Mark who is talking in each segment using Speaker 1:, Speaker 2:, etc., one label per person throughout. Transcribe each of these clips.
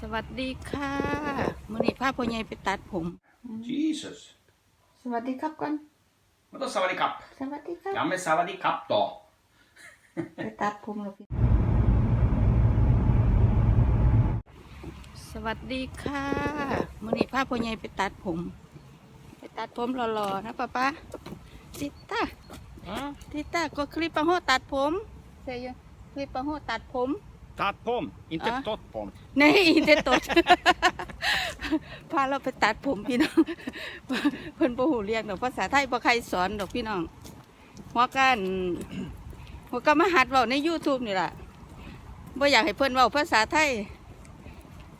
Speaker 1: สวัสดีค่ะมื่อนี้พาพ่อใหญ่ไปตัดผม
Speaker 2: Jesus.
Speaker 1: สวัสดีครับก่อน
Speaker 2: Vadå savadikapp?
Speaker 1: สวัสดีครับ
Speaker 2: Ja men savadikapp då.
Speaker 1: ไปตัดผมแล้วพี่สวัสดีค่ะมื่อนี้พาพ่อใหญ่ไปตัดผม ไปตัดผมหล่อๆนะป้าป้าติตาติตาก็คลิปปะโหตัดผมเสียอยู่คลิปปะโหตัดผม
Speaker 3: Tatt pom, inte
Speaker 1: Ja.
Speaker 3: tott pom.
Speaker 1: นี่เด็ดตด พาเราไปตัดผมพี่น้อง เพิ่นบ่ฮู้เรียกดอกภาษาไทยบ่ใครสอนดอกพี่น้องหัวกันหัวก็มาหัดเว้าใน YouTube นี่ล่ะบ่อยากให้เพิ่นเว้าภาษาไทย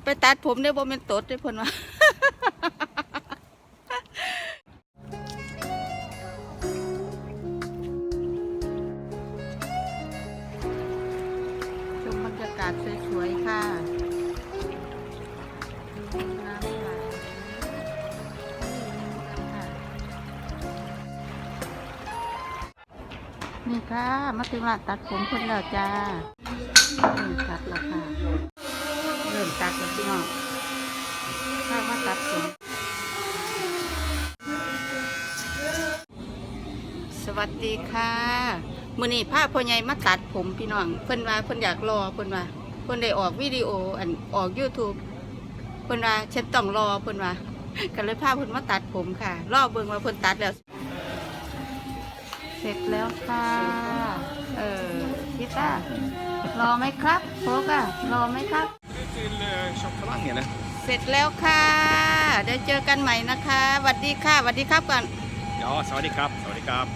Speaker 1: ไปตัดผมได้บ่แม่นตดได้เพิ่นว่า มบรรยากาศสวยๆ ค่ะน้ำไหลนี่ค่ะ มาถึงร้านตัดผมเพิ่นแล้วจ้าเริ่มตัดแล้วค่ะ เริ่มตัดแล้วพี่น้องถ้ามาตัดผมสวัสดีค่ะมื้อนี้พาพ่อใหญ่มาตัดผมพี่น้องเพิ่นว่าเพิ่นอยากรอเพิ่นว่า พิ่นได้ออกวิดีโออันออก YouTube เพิ่นว่าฉันต้องรอเพิ่นว่าก็เลยพาเพิ่นมาตัดผมค่ะ รอเบิ่งว่าเพิ่นตัดแล้ว เสร็จแล้วค่ะ เออพี่ต้ารอไหมครับโฟกอะรอไหมครับ
Speaker 3: Till uh, Tjocktalang eller?
Speaker 1: เสร็จแล้วค่ะเดี๋ยวเจอกันใหม่นะคะสวัสดีค่ะสวัสดีครับก่อน
Speaker 3: Ja, savadikap, savadikap.